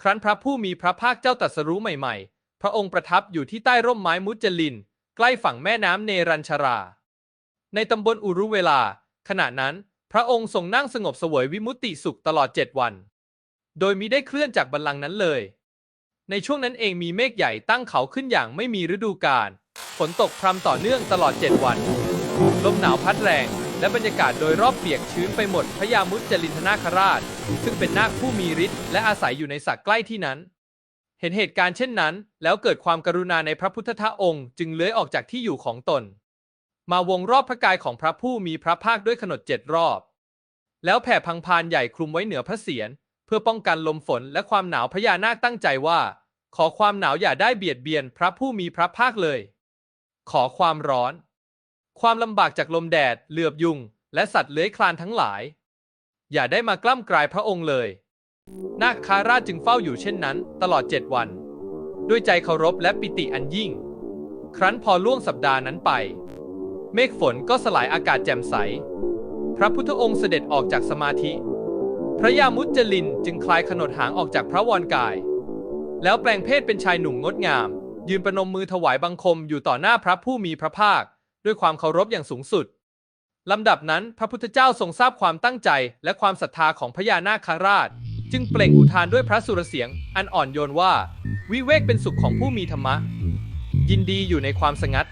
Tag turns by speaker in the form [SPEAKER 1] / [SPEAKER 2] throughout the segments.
[SPEAKER 1] ครั้นพระผู้มีพระภาคเจ้าตรัสรู้ใหม่ๆ พระองค์ประทับอยู่ที่ใต้ร่มไม้มุจลิน ใกล้ฝั่งแม่น้ำเนรัญชรา ในตำบลอุรุเวลา ขณะนั้น พระองค์ทรงนั่งสงบเสวยวิมุตติสุขตลอดเจ็ดวัน โดยมิได้เคลื่อนจากบัลลังก์นั้นเลย ในช่วงนั้นเองมีเมฆใหญ่ตั้งเขาขึ้นอย่างไม่มีฤดูกาล ฝนตกพรำต่อเนื่องตลอดเจ็ดวัน ลมหนาวพัดแรง และบรรยากาศโดยรอบเปียกชื้นไปหมดพระยามุจลินทนาคราช ซึ่งเป็นนาคผู้มีฤทธิ์และอาศัยอยู่ในสักใกล้ที่นั้น เห็นเหตุการณ์เช่นนั้น แล้วเกิดความกรุณาในพระพุทธทองค์ จึงเลื้อยออกจากที่อยู่ของตน มาวงรอบพระกายของพระผู้มีพระภาคด้วยขนดเจ็ดรอบ แล้วแผ่พังพานใหญ่คลุมไว้เหนือพระเศียรเพื่อป้องกันลมฝนและความหนาวพญานาคตั้งใจว่า ขอความหนาวอย่าได้เบียดเบียนพระผู้มีพระภาคเลย ขอความร้อน ความลำบากจากลมแดด เหลือบยุง และสัตว์เลื้อยคลานทั้งหลาย อย่าได้มากล้ำกลายพระองค์เลย นาคคาราชจึงเฝ้าอยู่เช่นนั้น ตลอดเจ็ดวัน ด้วยใจเคารพและปิติอันยิ่ง ครั้นพอล่วงสัปดาห์นั้นไป เมฆฝนก็สลายอากาศแจ่มใส พระพุทธองค์เสด็จออกจากสมาธิ พระยามุจจลินจึงคลายขนดหางออกจากพระวรกาย แล้วแปลงเพศเป็นชายหนุ่มงดงาม ยืนประนมมือถวายบังคมอยู่ต่อหน้าพระผู้มีพระภาค ด้วยความเคารพอย่างสูงสุดลำดับนั้นพระพุทธเจ้าทรงทราบความตั้งใจและความศรัทธาของพญานาคราช จึงเปล่งอุทานด้วยพระสุรเสียง อันอ่อนโยนว่า วิเวกเป็นสุขของผู้มีธรรมะ ยินดีอยู่ในความสงัด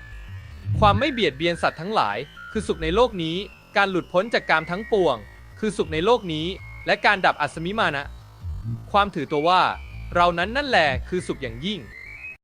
[SPEAKER 1] ความไม่เบียดเบียนสัตว์ทั้งหลาย คือสุขในโลกนี้ การหลุดพ้นจากกามทั้งปวง คือสุขในโลกนี้ และการดับอัศมิมานะ ความถือตัวว่า เรานั้นนั่นแหละคือสุขอย่างยิ่ง